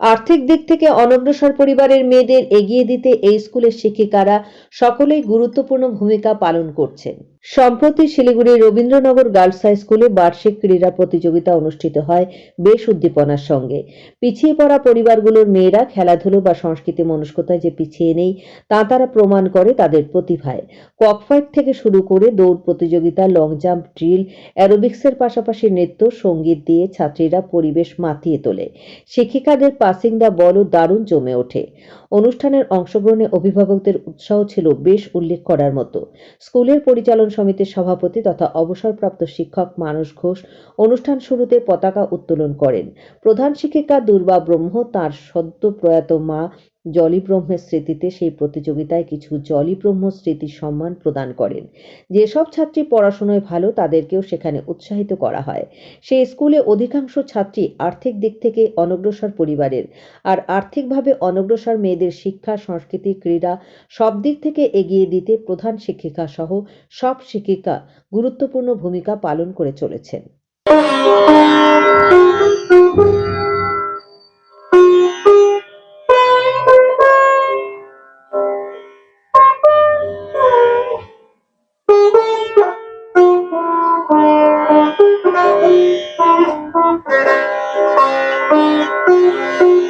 আর্থিক দিক থেকে অনগ্রসর পরিবারের মেয়েদের এগিয়ে দিতে এই স্কুলের শিক্ষিকারা সকলেই গুরুত্বপূর্ণ ভূমিকা পালন করছেন। সম্প্রতি শিলিগুড়ির রবীন্দ্রনগর গার্লস হাই স্কুলে বার্ষিক ক্রীড়া প্রতিযোগিতা অনুষ্ঠিত হয় বেশ উদ্দীপনার সঙ্গে। পিছিয়ে পড়া পরিবারগুলোর মেয়েরা খেলাধুলো বা সংস্কৃতি মনস্কতায় যে পিছিয়ে নেই, তা তারা প্রমাণ করে তাদের প্রতিভায়। ককফাইট থেকে শুরু করে দৌড় প্রতিযোগিতা লং জাম্প ড্রিল অ্যারোবিক্সের পাশাপাশি নৃত্য, সংগীত দিয়ে ছাত্রীরা পরিবেশ মাতিয়ে তোলে। শিক্ষিকাদের পাসিং দা বলও দারুণ জমে ওঠে। অনুষ্ঠানের অংশগ্রহণে অভিভাবকদের উৎসাহ ছিল বেশ উল্লেখ করার মতো। স্কুলের পরিচালন সমিতির সভাপতি তথা অবসরপ্রাপ্ত শিক্ষক মানস ঘোষ অনুষ্ঠান শুরুতে পতাকা উত্তোলন করেন। প্রধান শিক্ষিকা দুর্বা ব্রহ্ম তার সদ্য প্রয়াত মা জলি ব্রহ্মের স্মৃতিতে সেই প্রতিযোগিতায় কিছু জলি ব্রহ্ম স্মৃতি সম্মান প্রদান করেন। যেসব ছাত্রী পড়াশোনায় ভালো, তাদেরকেও সেখানে উৎসাহিত করা হয়। সেই স্কুলে অধিকাংশ ছাত্রী আর্থিক দিক থেকে অনগ্রসর পরিবারের। আর আর্থিকভাবে অনগ্রসর মেয়েদের শিক্ষা, সংস্কৃতি, ক্রীড়া সব দিক থেকে এগিয়ে দিতে প্রধান শিক্ষিকা সহ সব শিক্ষিকা গুরুত্বপূর্ণ ভূমিকা পালন করে চলেছেন। Música